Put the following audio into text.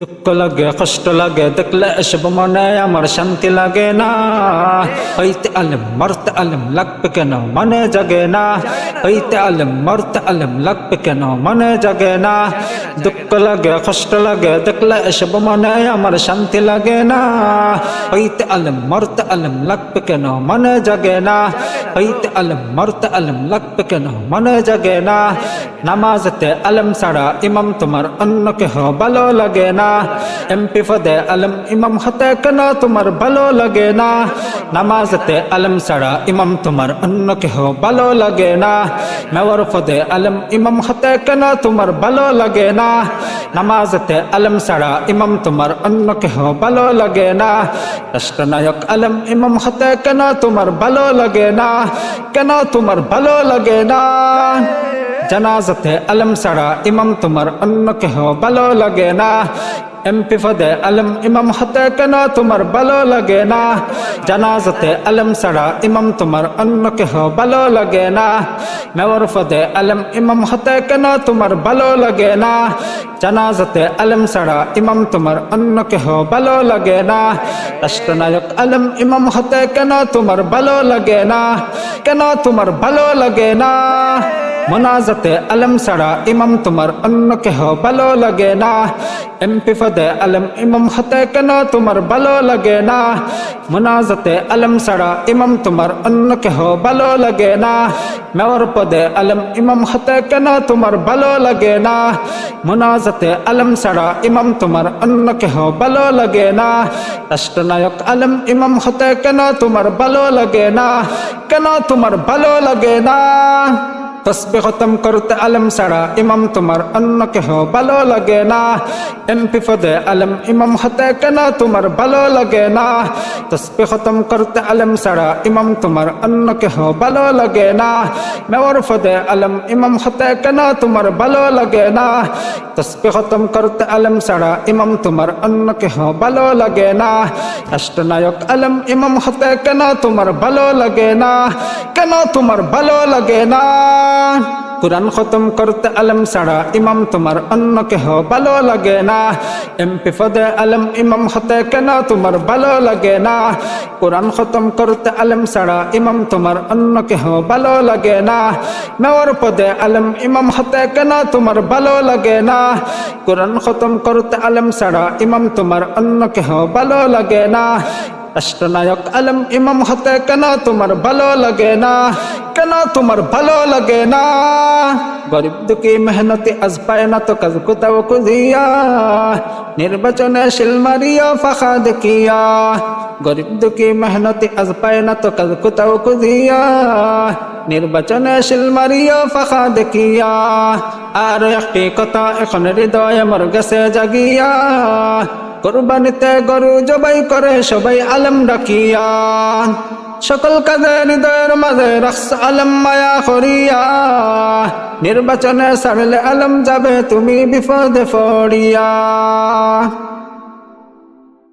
দুঃখ লাগে কষ্ট লাগে দেখলে এসব মনে আমার শান্তি লাগে না হইতে আলম মরতে আলম লাগবে কেন মনে জাগে না হইতে আলম মরতে আলম লাগবে কেন মনে জাগে না দুঃখ লাগে কষ্ট লাগে দেখলে এসব মনে আমার শান্তি লাগে না হইতে আলম মরতে আলম লাগবে কেন মনে জাগে না হইতে আলম মরতে আলম লাগবে কেন মনে জাগে না নামাজতে আলম ছাড়া ইমাম তোমার অন্য কেহ ভালো লাগে না। এমপি পদে আলম ইমাম হতে কেন তোমার ভালো লাগে না? নামাজতে আলম ছাড়া ইমাম তোমার অন্য কেহ ভালো লাগে না। মেয়র পদে আলম ইমাম হতে কেন তোমার ভালো লাগে না? নামাজতে আলম ছাড়া ইমাম তোমার অন্য কেহ ভালো লাগে না। রাষ্ট্রনায়ক আলম ইমাম হতে কেন তোমার ভালো লাগে না? কেন তোমার ভালো লাগে না? জানাজাতে আলম ছাড়া ইমাম তোমার অন্য কেহ ভালো লাগে না। এমপি পদে আলম ইমাম হতে কেন তোমার ভালো লাগে না? জানাজাতে আলম ছাড়া ইমাম তোমার অন্য কেহ ভালো লাগে না। মেয়র পদে আলম ইমাম হতে কেন তোমার ভালো লাগে না? জানাজাতে আলম ছাড়া ইমাম তোমার অন্য কেহ ভালো লাগে না। রাষ্ট্রনায়ক আলম ইমাম হতে কেন তোমার ভালো লাগে না? কেন তোমার ভালো লাগে না? মোনাজাতে আলম ছাড়া ইমাম তোমার অন্য কেহ ভালো লাগে না। এমপি পদে আলম ইমাম হতে কেন তোমার ভালো লাগে না? মোনাজাতে আলম ছাড়া ইমাম তোমার অন্য কেহ ভালো লাগে না। মেয়র পদে আলম ইমাম হতে কেন তোমার ভালো লাগে না? মোনাজাতে আলম ছাড়া ইমাম তোমার অন্য কেহ ভালো লাগে না। রাষ্ট্রনায়ক আলম ইমাম হতে কেন তোমার ভালো লাগে না? কেন তোমার ভালো লাগে না? তসবে খতম করতে আলম ছাড়া ইমাম তোমার অন্য কেহ ভালো লাগে না। এমপি পদে আলম ইমাম হতে কেন তোমার ভালো লাগে না? তসবে খতম করতে আলম ছাড়া ইমাম তোমার অন্য কেহ ভালো লাগে না। মেয়র পদে আলম ইমাম হতে কেন তোমার ভালো লাগে না? তসবে খতম করতে আলম ছাড়া ইমাম তোমার অন্য কেহ ভালো লাগে না। অষ্টনায়ক আলম ইমাম হতে কেন তোমার ভালো লাগে না? কেন তোমার ভালো লাগে না? কোরআন খতম করতে আলম ছাড়া ইমাম তোমার অন্য কেহ ভালো লাগে না। এমপি পদে আলম ইমাম হতে কেন তোমার ভালো লাগে না? কোরআন খতম করতে আলম ছাড়া ইমাম তোমার অন্য কেহ ভালো লাগে না। মেয়র পদে আলম ইমাম হতে কেন তোমার ভালো লাগে না? কোরআন খতম করতে আলম ছাড়া ইমাম তোমার অন্য কেহ ভালো লাগে না। রাষ্ট্রনায়ক আলম ইমাম হতে কেন তোমার ভালো লাগে না? কেন তোমার ভালো লাগে না। গরিব দুঃখী মেহনতি আজ পায় না তো কাজ কোথাও কুজিয়া নির্বাচনে শিল মারিয়া ফাঁকা দেখিয়া। গরিব দুঃখী মেহনতি আজ পায় না তো কাজ কোথাও কুজিয়া নির্বাচনে শিল মারিয়া ফাঁকা দেখিয়া। আর একটি কথা এখন হৃদয় আমার গেছে জাগিয়া। কোরবানিতে গরু জবাই করে সবাই আলম ডাকিয়া। সকল কাজে হৃদয়ের মাঝে রাখস আলম মায়া করিয়া। নির্বাচনে সারলে আলম যাবে তুমি বিপদে পড়িয়া।